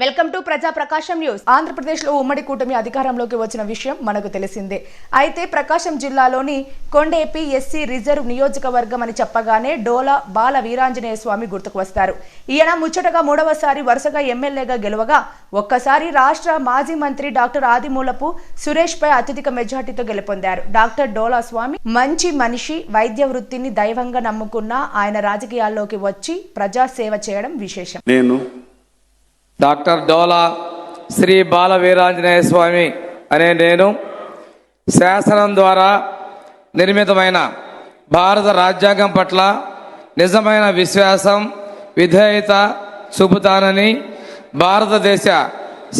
Welcome to ప్రజా ప్రకాశం news. ఆంధ్రప్రదేశ్లో ఉమ్మడి కూటమి అధికారంలోకి వచ్చిన విషయం మనకు తెలిసిందే. అయితే ప్రకాశం జిల్లాలోని కొండేపి ఎస్సీ రిజర్వ్ నియోజకవర్గం అని చెప్పగానే డోలా బాల వీరాంజనేయ స్వామి గుర్తుకు వస్తారు. ఈయన ముచ్చటగా మూడవసారి వరుసగా ఎమ్మెల్యేగా గెలవగా ఒక్కసారి రాష్ట్ర మాజీ మంత్రి డాక్టర్ ఆదిమూలపు సురేష్ పై అత్యధిక మెజార్టీతో గెలుపొందారు. డాక్టర్ డోలా స్వామి మంచి మనిషి వైద్య వృత్తిని దైవంగా నమ్ముకున్న ఆయన రాజకీయాల్లోకి వచ్చి ప్రజాసేవ చేయడం విశేషం. నేను డాక్టర్ డోలా శ్రీ బాల వీరాంజనేయ స్వామి అనే నేను శాసనం ద్వారా నిర్మితమైన భారత రాజ్యాంగం పట్ల నిజమైన విశ్వాసం విధేయత చూపుతానని భారతదేశ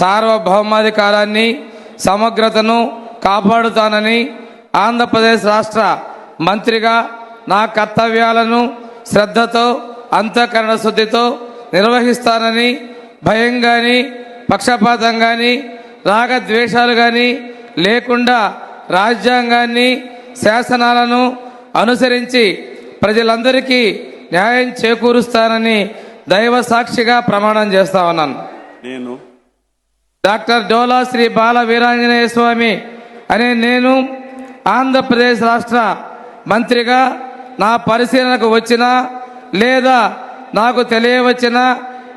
సార్వభౌమాధికారాన్ని సమగ్రతను కాపాడుతానని ఆంధ్రప్రదేశ్ రాష్ట్ర మంత్రిగా నా కర్తవ్యాలను శ్రద్ధతో అంతఃకరణ శుద్ధితో నిర్వహిస్తానని భయం కానీ పక్షపాతం కానీ రాగద్వేషాలు కానీ లేకుండా రాజ్యాంగాన్ని శాసనాలను అనుసరించి ప్రజలందరికీ న్యాయం చేకూరుస్తానని దైవ సాక్షిగా ప్రమాణం చేస్తా ఉన్నాను. నేను డాక్టర్ డోలా శ్రీ బాల వీరాంజనేయ స్వామి అనే నేను ఆంధ్రప్రదేశ్ రాష్ట్ర మంత్రిగా నా పరిశీలనకు వచ్చిన లేదా నాకు తెలియవచ్చిన